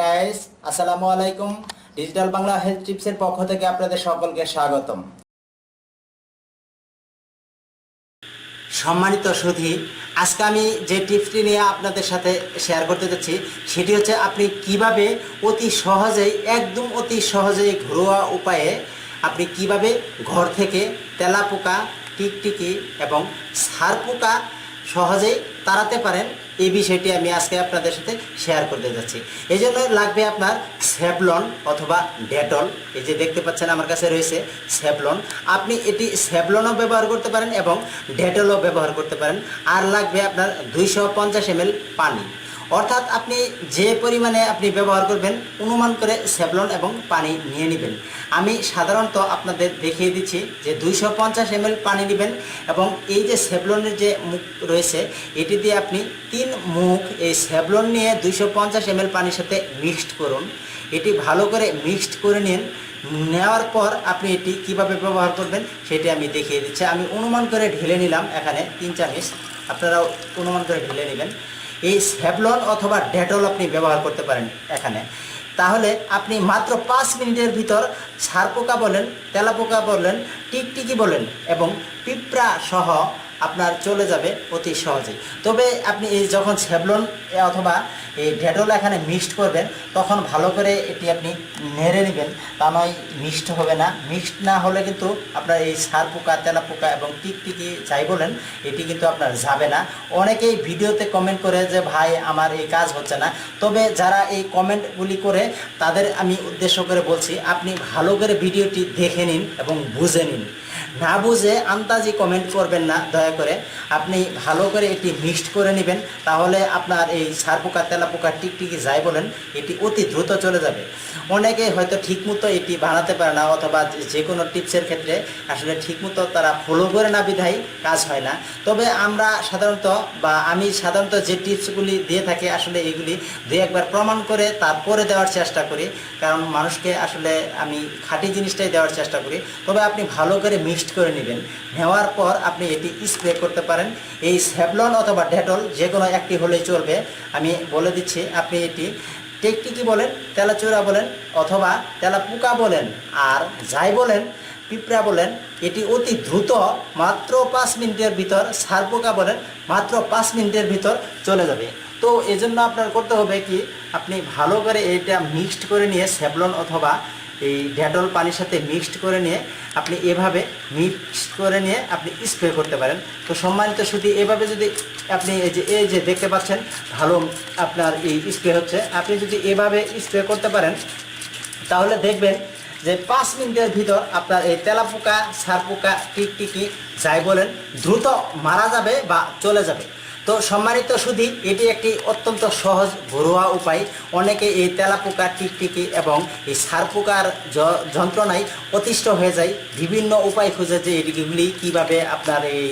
Guys আসসালামু আলাইকুম digital Bangla health টিপসের পক্ষ থেকে আপনাদের সকলকে স্বাগতম। সম্মানিত সুধী আজকে আমি যে টিপসটি নিয়ে আপনাদের সাথে শেয়ার করতে যাচ্ছি, সেটি হচ্ছে আপনি কীভাবে অতি সহজেই, একদম অতি সহজেই ঘরোয়া উপায়ে আপনি কীভাবে ঘর থেকে তেলাপোকা, টিকটিকি এবং সার পোকা সহজেই তাড়াতে পারেন। এই বিষয়টি আমি আজকে আপনাদের সাথে শেয়ার করতে যাচ্ছি। এই জন্য লাগবে আপনার স্যাভলন অথবা ডেটল। এই যে দেখতে পাচ্ছেন আমার কাছে রয়েছে স্যাভলন। আপনি এটি স্যাভলনও ব্যবহার করতে পারেন এবং ডেটলও ব্যবহার করতে পারেন। আর লাগবে আপনার দুইশো পঞ্চাশ এম পানি। অর্থাৎ আপনি যে পরিমাণে আপনি ব্যবহার করবেন, অনুমান করে স্যাভলন এবং পানি নিয়ে নেবেন। আমি সাধারণত আপনাদের দেখিয়ে দিচ্ছি যে দুইশো পঞ্চাশ এমএল পানি নেবেন এবং এই যে স্যাভলনের যে মুখ রয়েছে, এটি দিয়ে আপনি তিন মুখ এই স্যাভলন নিয়ে দুইশো পঞ্চাশ এমএল পানির সাথে মিক্সড করুন। এটি ভালো করে মিক্সড করে নিন। নেওয়ার পর আপনি এটি কীভাবে ব্যবহার করবেন, সেটি আমি দেখিয়ে দিচ্ছি। আমি অনুমান করে ঢেলে নিলাম। এখানে তিন চামিচ। আপনারাও অনুমান করে ঢেলে নেবেন। এই স্যাভলন অথবা ডেটল আপনি ব্যবহার করতে পারেন এখানে। তাহলে আপনি মাত্র পাঁচ মিনিটের ভিতর সার পোকা বলেন, তেলাপোকা বলেন, টিকটিকি বলেন এবং পিঁপড়া সহ আপনার চলে যাবে অতি সহজেই। তবে আপনি এই যখন স্যাভলন অথবা এই ডেটল এখানে মিক্সড করবেন, তখন ভালো করে এটি আপনি নেড়ে নেবেন। তা নয়, মিক্সড হবে না। মিক্সড না হলে কিন্তু আপনার এই সার পোকা, তেলা পোকা এবং টিকটিকি যাই বলেন, এটি কিন্তু আপনার যাবে না। অনেকেই ভিডিওতে কমেন্ট করে যে, ভাই, আমার এই কাজ হচ্ছে না। তবে যারা এই কমেন্টগুলি করে, তাদের আমি উদ্দেশ্য করে বলছি, আপনি ভালো করে ভিডিওটি দেখে নিন এবং বুঝে নিন। না বুঝে আন্তাজি কমেন্ট করবেন না, দয়া করে। আপনি ভালো করে এটি মিক্সড করে নেবেন, তাহলে আপনার এই সার পোকা, তেলা পোকা, টিকটিকি যাই বলেন, এটি অতি দ্রুত চলে যাবে। অনেকে হয়তো ঠিকমতো এটি বানাতে পারে না, অথবা যে কোনো টিপসের ক্ষেত্রে আসলে ঠিকমতো তারা ফলো করে না বিধায় কাজ হয় না। তবে আমরা সাধারণত বা আমি সাধারণত যে টিপসগুলি দিয়ে থাকি, আসলে এগুলি দু একবার প্রমাণ করে তারপরে দেওয়ার চেষ্টা করি। কারণ মানুষকে আসলে আমি খাঁটি জিনিসটাই দেওয়ার চেষ্টা করি। তবে আপনি ভালো করে মিক্সড করে নেবেন। নেওয়ার পর আপনি এটি স্প্রে করতে পারেন। এই স্যাভলন অথবা ডেটল যে কোনো একটি হলেই চলবে। আমি বলে দিচ্ছি, আপনি এটি টেকটিকি বলেন, তেলাচোরা বলেন অথবা তেলা পোকা বলেন আর যাই বলেন, পিঁপড়া বলেন, এটি অতি দ্রুত মাত্র পাঁচ মিনিটের ভিতর সার পোকা বলেন, মাত্র পাঁচ মিনিটের ভিতর চলে যাবে। তো এজন্য আপনার করতে হবে কি, আপনি ভালো করে এটা মিক্সড করে নিয়ে স্যাভলন অথবা এই ডেটল পানির সাথে মিক্সড করে নিয়ে আপনি এভাবে মিক্সড করে নিয়ে আপনি স্প্রে করতে পারেন। তো সম্মানিত শুধু এভাবে যদি আপনি এই যে এই যে দেখতে পাচ্ছেন, ভালো আপনার এই স্প্রে হচ্ছে। আপনি যদি এভাবে স্প্রে করতে পারেন, তাহলে দেখবেন যে পাঁচ মিনিটের ভিতর আপনার এই তেলাপোকা, সারপোকা, টিকটিকি যাই বলেন, দ্রুত মারা যাবে বা চলে যাবে। তো সম্মানিত সুধি, এটি একটি অত্যন্ত সহজ ঘরোয়া উপায়। অনেকে এই তেলাপোকা, টিকটিকি এবং এই সারপোকার যন্ত্রণায় অতিষ্ঠ হয়ে যায়। বিভিন্ন উপায় খুঁজে যে এগুলি কীভাবে আপনার এই,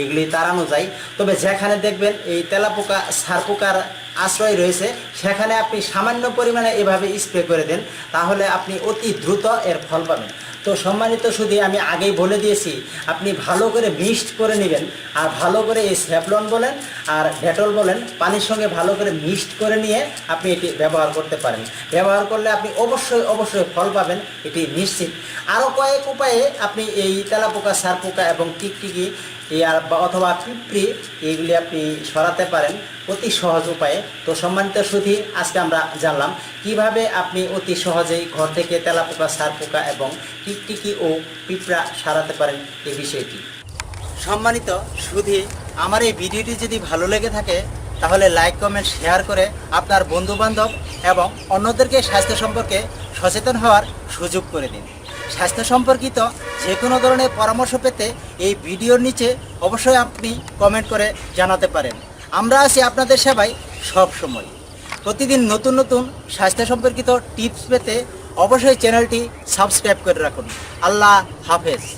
এগুলি তাড়ানো যায়। তবে যেখানে দেখবেন এই তেলাপোকা, সারপোকার আশ্রয় রয়েছে, সেখানে আপনি সামান্য পরিমাণে এভাবে স্প্রে করে দেন, তাহলে আপনি অতি দ্রুত এর ফল পাবেন। তো সম্মানিত শুধু আমি আগেই বলে দিয়েছি, আপনি ভালো করে মিক্সড করে নেবেন। আর ভালো করে এই স্যাভলন বলেন আর ডেটল বলেন, পানির সঙ্গে ভালো করে মিক্সড করে নিয়ে আপনি এটি ব্যবহার করতে পারেন। ব্যবহার করলে আপনি অবশ্যই অবশ্যই ফল পাবেন, এটি নিশ্চিত। আরও কয়েক উপায়ে আপনি এই তেলাপোকা, সারপোকা এবং টিকটিকি ইয়ার বা অথবা পিঁপড়ি এইগুলি আপনি সরাতে পারেন অতি সহজ উপায়ে। তো সম্মানিত সুধী আজকে আমরা জানলাম কীভাবে আপনি অতি সহজেই ঘর থেকে তেলাপোকা, সারপোকা এবং টিকটিকি ও পিঁপড়া সারাতে পারেন এই বিষয়টি। সম্মানিত সুধী, আমার এই ভিডিওটি যদি ভালো লেগে থাকে, তাহলে লাইক, কমেন্ট, শেয়ার করে আপনার বন্ধুবান্ধব এবং অন্যদেরকে স্বাস্থ্য সম্পর্কে সচেতন হওয়ার সুযোগ করে দিন। স্বাস্থ্য সম্পর্কিত যে কোনো ধরনের পরামর্শ পেতে এই ভিডিওর নিচে অবশ্যই আপনি কমেন্ট করে জানাতে পারেন। আমরা আছি আপনাদের সেবায় সব সময়। প্রতিদিন নতুন নতুন স্বাস্থ্য সম্পর্কিত টিপস পেতে অবশ্যই চ্যানেলটি সাবস্ক্রাইব করে রাখুন। আল্লাহ হাফেজ।